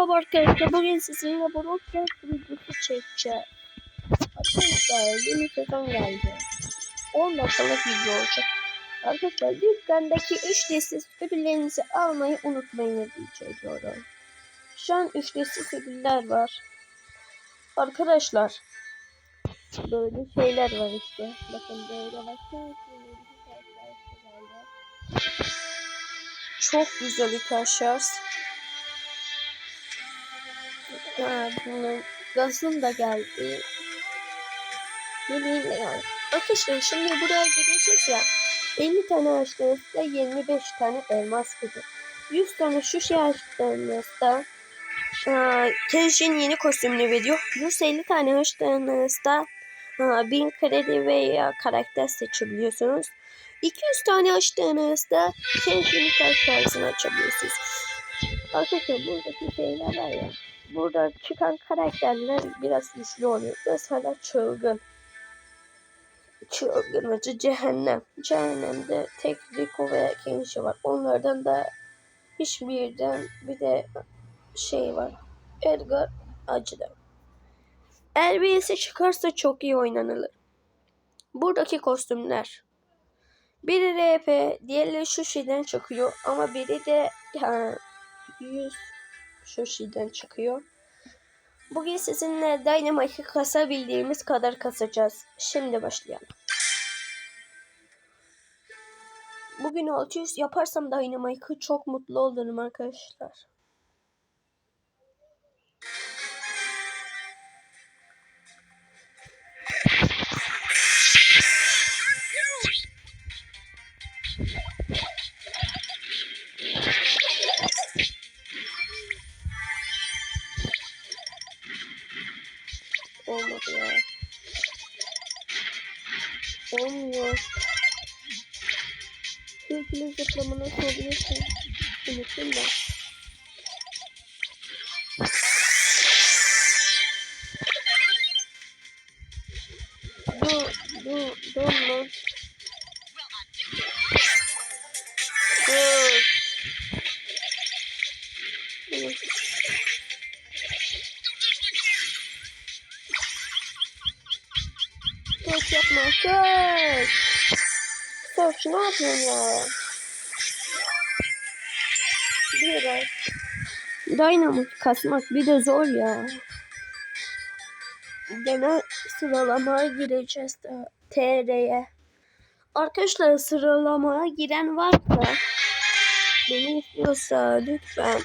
Merhaba arkadaşlar. Bugün sizinle Broadcast videosu çekeceğiz. Arkadaşlar yeni sezon geldi. 10 dakikalık video olacak. Arkadaşlar dükkandaki 3 listesiz ödüllerinizi almayı unutmayın diye diyorum. Şu an 3 listesiz ödüller var. Arkadaşlar böyle şeyler var işte. Bakın böyle bakın. Çok güzel arkadaşlar. Ha, bunun gazım da geldi. Bileyim de yani. Arkadaşlar şimdi buraya giriyorsunuz ya. 50 tane açtığınızda 25 tane elmas gibi. 100 tane şu şey açtığınızda Kenshin yeni kostümünü veriyor. 150 tane açtığınızda 1000 kredi veya karakter seçebiliyorsunuz. 200 tane açtığınızda Kenshin'in karşısını açabiliyorsunuz. Arkadaşlar buradaki şeyler var ya. Burada çıkan karakterler biraz güçlü oluyor. Mesela çılgın. Çılgın acı cehennem. Cehennemde tek Rico ve Kenshi var. Onlardan da hiçbirden bir de şey var. Edgar acıda. Eğer birisi çıkarsa çok iyi oynanılır. Buradaki kostümler. Biri RP, diğerleri şeyden çıkıyor ama biri de ha, 100 şu şeyden çıkıyor. Bugün sizinle Dynamite'ı kasabildiğimiz kadar kasacağız. Şimdi başlayalım. Bugün 600 yaparsam Dynamite'ı çok mutlu olurum arkadaşlar. Olmuyor. Türkülü zıplama nasıl oluyorsa unuttum da. Koş. Koş, ne yapıyorsun ya? Biraz. Dynamite kasmak bir de zor ya. Gene sıralamaya gireceğiz de TR'ye. Arkadaşlar sıralamaya giren varsa beni istiyorsa lütfen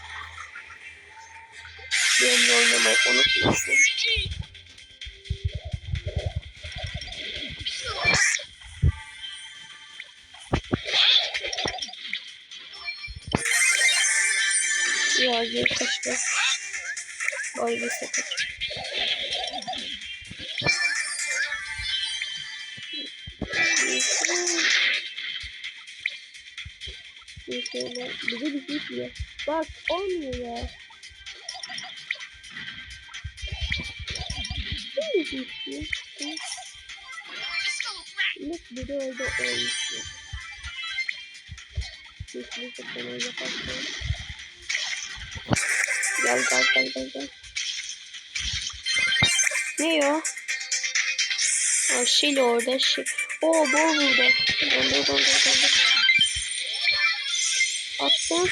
benimle oynamayı unutmasın. Geri kaçtı. Be sakın. Bir de bir şey diyor. Bak olmuyor ya. Ne şey diyor? Bak bir de orada olmuş. Kesinlikle sana yaparsın. Gel gel gel gel gel. Ne o? Ha Şili orada şey. Oo bol burada. Dondur dondur dondur. Attım.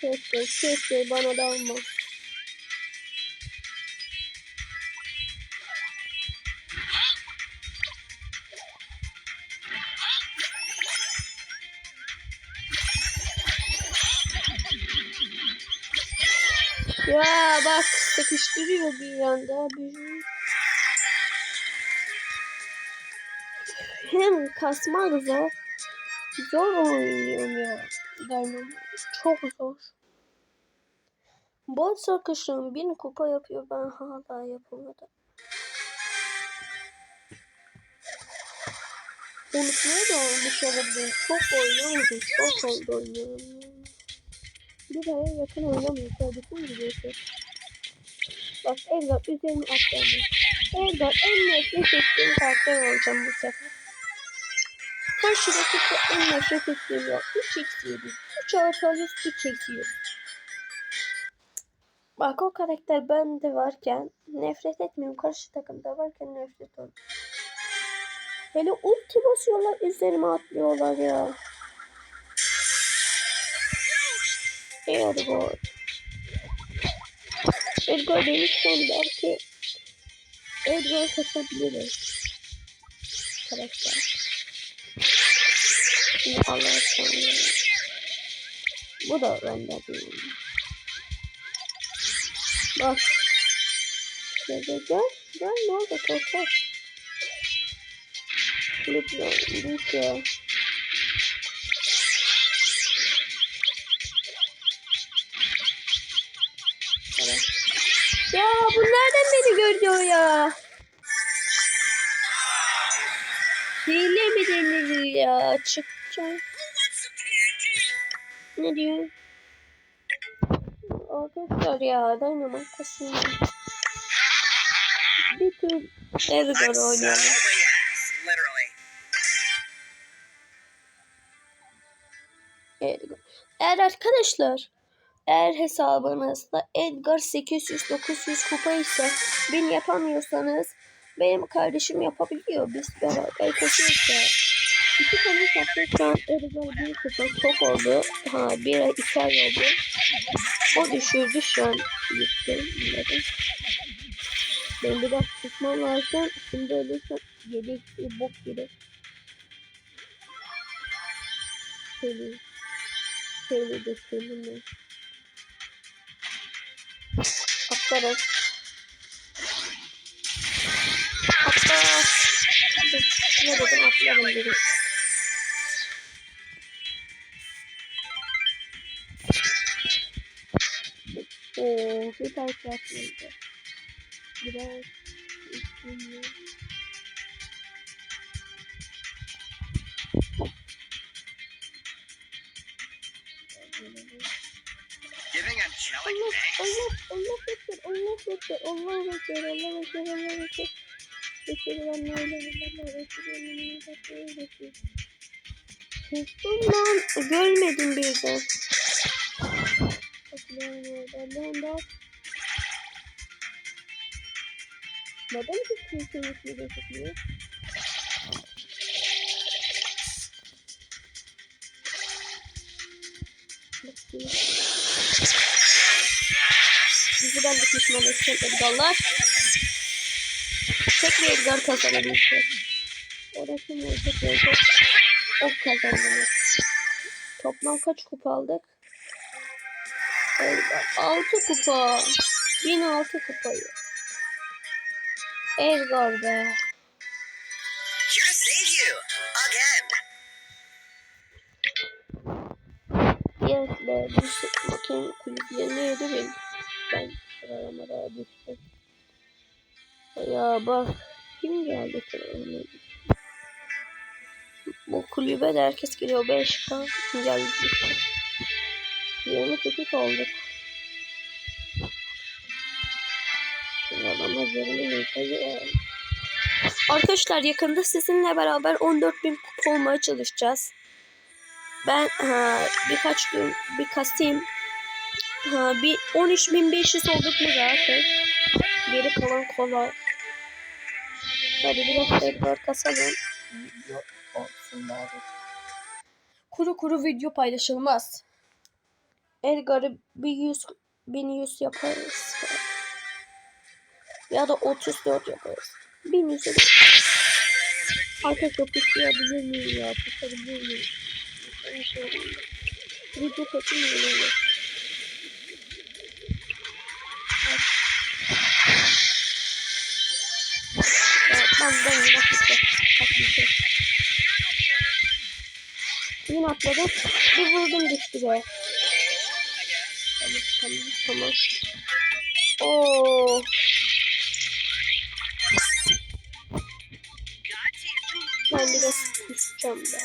Keşke keşke bana da Ya bak sıkıştırıyor bir anda. Bir... Hem kasmak zor. Zor oynuyorum ya. Dynamite. Çok zor. Bot arkadaşlarım bin kupa yapıyor. Ben hala yapamadım. Unutmaya da olmuş olabilir. Çok oynamadım. Çok oldu oynuyorum. Bir aya yakın oynamıyor. Kardeşim gidiyorsun. Bak Edgar üzerine atlamış. Edgar en nefret ettiğim karakter olacağım bu sefer. Karşı rakipte en nefret ettiğim ya. 3x7. 3 artı alıyoruz 3 eksiyoruz. Bak o karakter bende varken nefret etmiyorum. Karşı takımda varken nefret ediyorum. Hele ulti basıyorlar üzerime atlıyorlar ya. Ergor. Ergor demişken belki Ergor kaçabiliriz. Arkadaşlar. Şimdi Allah aşkına. Bu da bende değil. Bak. Gel gel gel. Gel ne oldu korkak. Lütfen lütfen. Ya bu nereden beni görüyor ya? Hile mi denir ya? Çıkacağım. Ne diyor? Arkadaşlar ya Dynamite kasıyor. Bir tur Edgar oynayalım. Edgar. Eğer arkadaşlar eğer hesabınızda Edgar 800-900 kupa ise bin yapamıyorsanız benim kardeşim yapabiliyor. Biz beraber koşuyoruz. İki tane hesapta şu an Edgar bir kupa çok oldu. Ha bir ay iki ay oldu. O düşürdü şu an. Gitti. Bilmiyorum. Ben biraz tutmam lazım. Şimdi ölürsem yedek bok gibi. Şöyle. Şöyle de şöyle. Atlarım. Atla. Ne dedim atlarım dedim. Oo, bir tane atladı. Biraz üstünde. Allah? Allah, bekler, Allah bekler, Allah bekler, Allah bekler, Allah bekler. Bekler, Allah Allah bekler, Allah bekler. Sustum lan, görmedim birden. Allah'ım da. Neden hiç kimsenin ismi gözükmüyor? Bakayım. Ben de pişman edeceğim Edgar'lar. Tek bir Edgar kazanabilecek. Orası mı olacak olacak. O kazandı. Toplam kaç kupa aldık? Edgar 6 kupa. Yine 6 kupayı. Edgar be. Yes be. Düştü. Bakayım kulüp neydi benim. Ben sıralamada düştüm. Ya bak. Kim geldi sıralamaya. Bu kulübe de herkes geliyor. 5 kan geldi düştü. 28 olduk. Sıralama 20 Hadi. Arkadaşlar yakında sizinle beraber 14.000 kupa olmaya çalışacağız. Ben ha, birkaç gün bir kasayım. Ha, bir 13.500 olduk mu zaten. Geri kalan kolay. Hadi biraz tekrar kasalım. Video olsun bari. Kuru kuru video paylaşılmaz. Edgar'ı bir yüz, bin yüz yaparız. Ya da 34 yaparız. Bin yüz yaparız. Arkadaşlar puslayabilir miyim ya? Puslayabilir miyim? Video kötü Ben ben yine atladım. Atlayacağım. Yine atladım. Bir vurdum düştü be. Tamam tamam tamam. Oo. Ben biraz kusacağım be.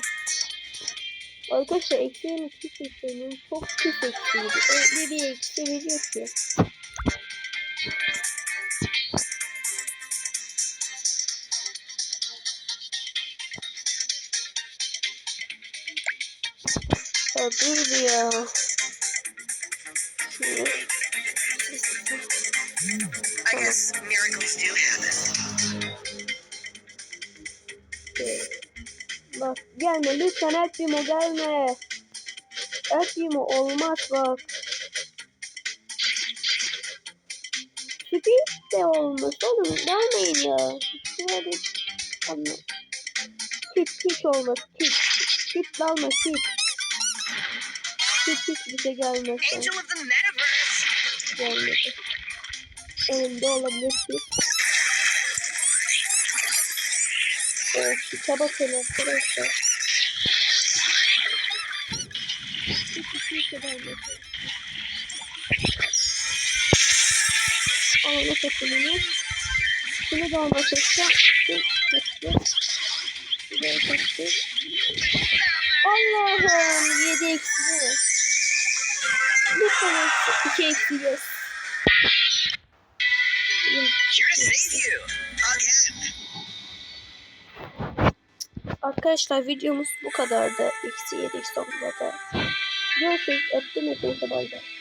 Arkadaşlar eksiğim iki seçeneğim çok pis eksiydi. Öyle bir eksi veriyor ki. Ya dur ya. Şunu- I guess miracles do happen. Bak gelme lütfen Elfimo gelme. Elfimo olmaz bak. Speed de olmaz oğlum gelmeyin ya. Anla. Kit hiç olmaz kit. Kit dalma kit. Kit hiçbir şey gelmez. Gelmedi. Elimde olabilir kit. Evet, kitaba bakın arkadaşlar. Alma takımını. Şunu da alma takacağım. Şuraya taktım. Allah'ım 7 eksi mi? Lütfen eksi 2 eksi yes. Here to save you. Again. Arkadaşlar videomuz bu kadardı. Eksi 7 sonunda da. Görüşürüz. Öptüm hepinize bay bay.